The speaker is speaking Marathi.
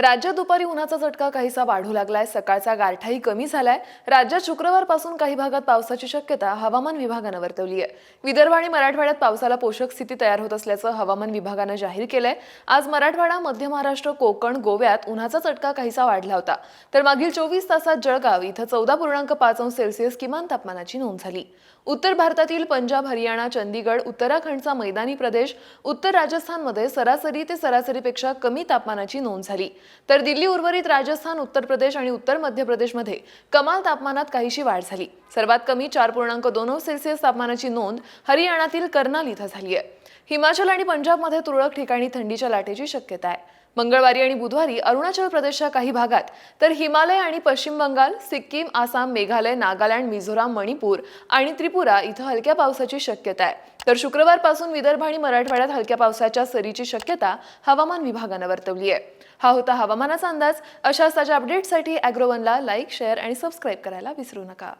राज्यात दुपारी उन्हाचा झटका काहीसा वाढू लागलाय सकाळचा गारठाही कमी झालाय. राज्यात शुक्रवारपासून काही भागात पावसाची शक्यता हवामान विभागानं वर्तवली आहे विदर्भ आणि मराठवाड्यात पावसाला पोषक स्थिती तयार होत असल्याचं हवामान विभागानं जाहीर केलंय. आज मराठवाडा मध्य महाराष्ट्र कोकण गोव्यात उन्हाचा चटका काहीसा वाढला होता. तर मागील चोवीस तासात जळगाव इथं चौदा पूर्णांक पाच अंश सेल्सिअस किमान तापमानाची नोंद झाली. उत्तर भारतातील पंजाब हरियाणा चंदीगड उत्तराखंडचा मैदानी प्रदेश उत्तर राजस्थानमध्ये सरासरी ते सरासरीपेक्षा कमी तापमानाची नोंद झाली. तर दिल्ली उर्वरित राजस्थान उत्तर प्रदेश आणि उत्तर मध्य प्रदेशमध्ये कमाल तापमानात काहीशी वाढ झाली. सर्वात कमी चार पूर्णांक दोन सेल्सिअस तापमानाची नोंद हरियाणातील कर्नाल इथं झाली आहे. हिमाचल आणि पंजाबमध्ये तुरळक ठिकाणी थंडीच्या लाटेची शक्यता आहे. मंगळवारी आणि बुधवारी अरुणाचल प्रदेशच्या काही भागात तर हिमालय आणि पश्चिम बंगाल सिक्कीम आसाम मेघालय नागालँड मिझोराम मणिपूर आणि त्रिपुरा इथं हलक्या पावसाची शक्यता आहे. तर शुक्रवारपासून विदर्भ आणि मराठवाड्यात हलक्या पावसाच्या सरीची शक्यता हवामान विभागानं वर्तवली आहे. हा होता हवामानाचा अंदाज. अशाच ताज्या अपडेटसाठी अॅग्रोवनला लाईक शेअर आणि सबस्क्राईब करायला विसरू नका.